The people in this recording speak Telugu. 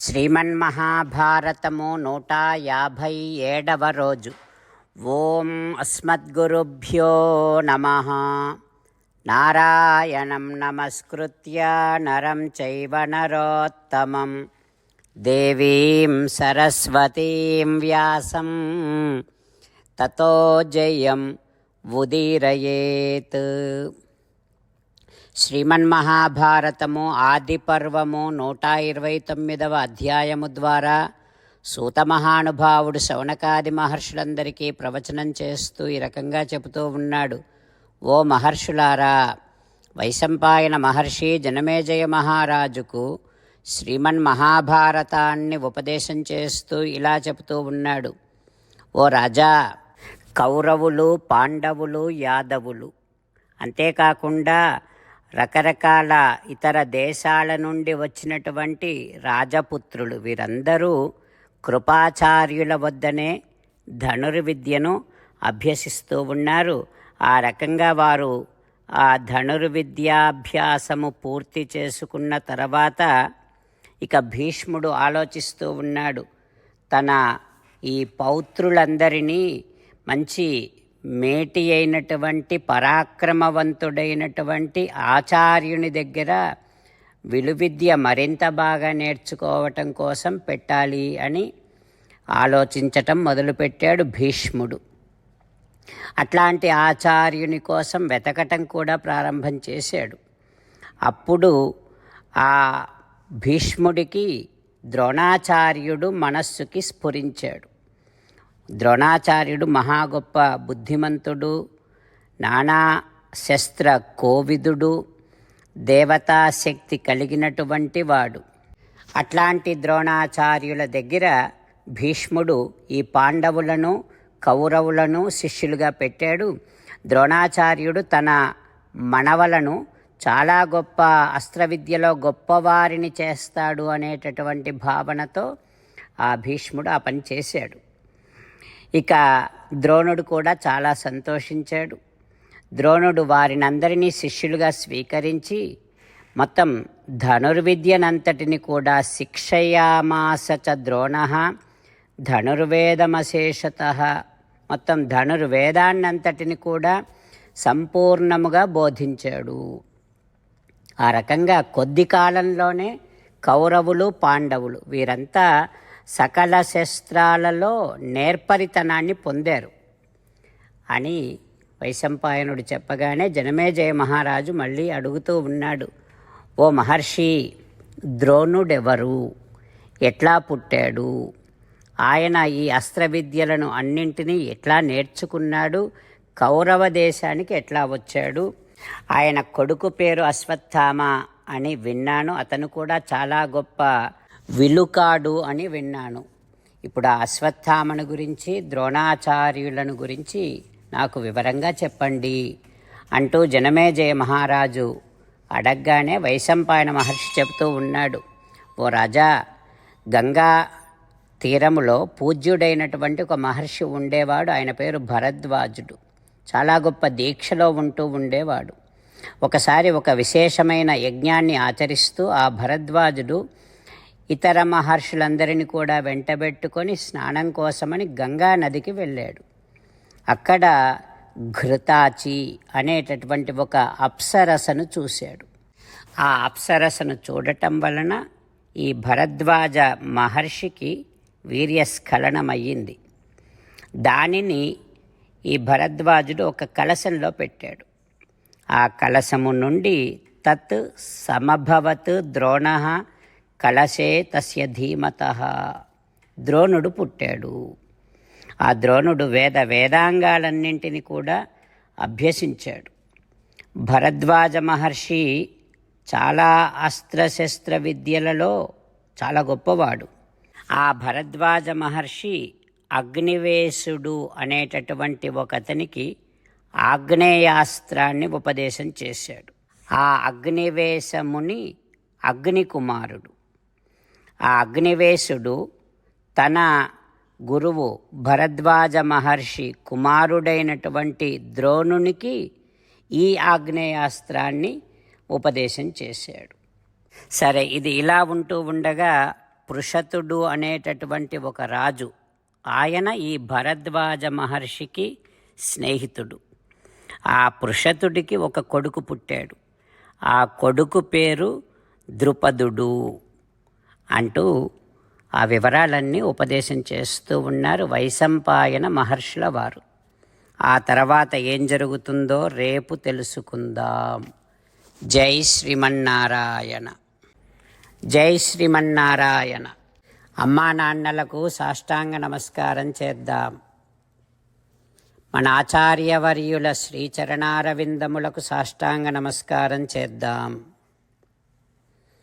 శ్రీమన్మహాభారతము నూట యాభై ఏడవ రోజు ఓం అస్మద్గురుభ్యో నమ నారాయణం నమస్కృత్య నరం చైవ నరోత్తమం దేవీం సరస్వతీం వ్యాసం తతో జయం ఉదీరయేత్ శ్రీమన్మహాభారతము ఆది పర్వము నూట ఇరవై తొమ్మిదవ అధ్యాయము ద్వారా సూతమహానుభావుడు శౌనకాది మహర్షులందరికీ ప్రవచనం చేస్తూ ఈ రకంగా చెబుతూ ఉన్నాడు. ఓ మహర్షులారా వైశంపాయన మహర్షి జనమేజయ మహారాజుకు శ్రీమన్ మహాభారతాన్ని ఉపదేశం చేస్తూ ఇలా చెబుతూ ఉన్నాడు. ఓ రాజా కౌరవులు పాండవులు యాదవులు అంతేకాకుండా రకరకాల ఇతర దేశాల నుండి వచ్చినటువంటి రాజపుత్రులు. వీరందరూ కృపాచార్యుల వద్దనే ధనుర్విద్యను అభ్యసిస్తూ ఉన్నారు. ఆ రకంగా వారు ఆ ధనుర్విద్యాభ్యాసము పూర్తి చేసుకున్న తర్వాత ఇక భీష్ముడు ఆలోచిస్తూ ఉన్నాడు. తన ఈ పౌత్రులందరినీ మంచి మేటి అయినటువంటి పరాక్రమవంతుడైనటువంటి ఆచార్యుని దగ్గర విలువిద్య మరింత బాగా నేర్చుకోవటం కోసం పెట్టాలి అని ఆలోచించటం మొదలుపెట్టాడు భీష్ముడు. అట్లాంటి ఆచార్యుని కోసం వెతకటం కూడా ప్రారంభం చేశాడు. అప్పుడు ఆ భీష్ముడికి ద్రోణాచార్యుడు మనస్సుకి స్ఫురించాడు. ద్రోణాచార్యుడు మహా గొప్ప బుద్ధిమంతుడు నానా శస్త్ర కోవిదుడు దేవతాశక్తి కలిగినటువంటి వాడు. అట్లాంటి ద్రోణాచార్యుల దగ్గర భీష్ముడు ఈ పాండవులను కౌరవులను శిష్యులుగా పెట్టాడు. ద్రోణాచార్యుడు తన మనవలను చాలా గొప్ప అస్త్రవిద్యలో గొప్పవారిని చేస్తాడు అనేటటువంటి భావనతో ఆ భీష్ముడు ఆ పని చేశాడు. ఇక ద్రోణుడు కూడా చాలా సంతోషించాడు. ద్రోణుడు వారినందరినీ శిష్యులుగా స్వీకరించి మొత్తం ధనుర్విద్యనంతటిని కూడా శిక్షయామాస చ ద్రోణ ధనుర్వేదమశేషత మొత్తం ధనుర్వేదాన్నంతటిని కూడా సంపూర్ణముగా బోధించాడు. ఆ రకంగా కొద్ది కాలంలోనే కౌరవులు పాండవులు వీరంతా సకల శస్త్రాలలో నేర్పరితనాన్ని పొందారు అని వైశంపాయనుడు చెప్పగానే జనమేజయ మహారాజు మళ్ళీ అడుగుతూ ఉన్నాడు ఓ మహర్షి ద్రోణుడెవరు? ఎట్లా పుట్టాడు? ఆయన ఈ అస్త్ర విద్యలను అన్నింటినీ ఎట్లా నేర్చుకున్నాడు? కౌరవ దేశానికి ఎట్లా వచ్చాడు? ఆయన కొడుకు పేరు అశ్వత్థామ అని విన్నాను. అతను కూడా చాలా గొప్ప విలుకాడు అని విన్నాను. ఇప్పుడు ఆ అశ్వత్థామను గురించి ద్రోణాచార్యులను గురించి నాకు వివరంగా చెప్పండి. అంటూ జనమేజయ మహారాజు అడగ్గానే వైశంపాయన మహర్షి చెబుతూ ఉన్నాడు. ఓ రాజా గంగా తీరములో పూజ్యుడైనటువంటి ఒక మహర్షి ఉండేవాడు. ఆయన పేరు భరద్వాజుడు. చాలా గొప్ప దీక్షలో ఉంటూ ఉండేవాడు. ఒకసారి ఒక విశేషమైన యజ్ఞాన్ని ఆచరిస్తూ ఆ భరద్వాజుడు ఇతర మహర్షులందరినీ కూడా వెంటబెట్టుకొని స్నానం కోసమని గంగా నదికి వెళ్ళాడు. అక్కడ ఘృతాచి అనేటటువంటి ఒక అప్సరసను చూశాడు. ఆ అప్సరసను చూడటం వలన ఈ భరద్వాజ మహర్షికి వీర్యస్ఖలనమయ్యింది. దానిని ఈ భరద్వాజుడు ఒక కలశంలో పెట్టాడు. ఆ కలశము నుండి తత్ సమభవత్ ద్రోణ కలశే తస్య ధీమత. ద్రోణుడు పుట్టాడు. ఆ ద్రోణుడు వేద వేదాంగాలన్నింటినీ కూడా అభ్యసించాడు. భరద్వాజ మహర్షి చాలా అస్త్రశస్త్ర విద్యలలో చాలా గొప్పవాడు. ఆ భరద్వాజ మహర్షి అగ్నివేశుడు అనేటటువంటి ఒకతనికి ఆగ్నేయాస్త్రాన్ని ఉపదేశం చేశాడు. ఆ అగ్నివేశముని అగ్నికుమారుడు. ఆ అగ్నివేశుడు తన గురువు భరద్వాజ మహర్షి కుమారుడైనటువంటి ద్రోణునికి ఈ ఆగ్నేయాస్త్రాన్ని ఉపదేశం చేశాడు. సరే ఇది ఇలా ఉంటూ ఉండగా పృషతుడు అనేటటువంటి ఒక రాజు ఆయన ఈ భరద్వాజ మహర్షికి స్నేహితుడు. ఆ పృషతుడికి ఒక కొడుకు పుట్టాడు. ఆ కొడుకు పేరు ద్రుపదుడు. అంటూ ఆ వివరాలన్నీ ఉపదేశం చేస్తూ ఉన్నారు వైశంపాయన మహర్షుల వారు. ఆ తర్వాత ఏం జరుగుతుందో రేపు తెలుసుకుందాం. జై శ్రీమన్నారాయణ. జై శ్రీమన్నారాయణ. అమ్మా నాన్నలకు సాష్టాంగ నమస్కారం చేద్దాం. మన ఆచార్యవర్యుల శ్రీచరణారవిందములకు సాష్టాంగ నమస్కారం చేద్దాం.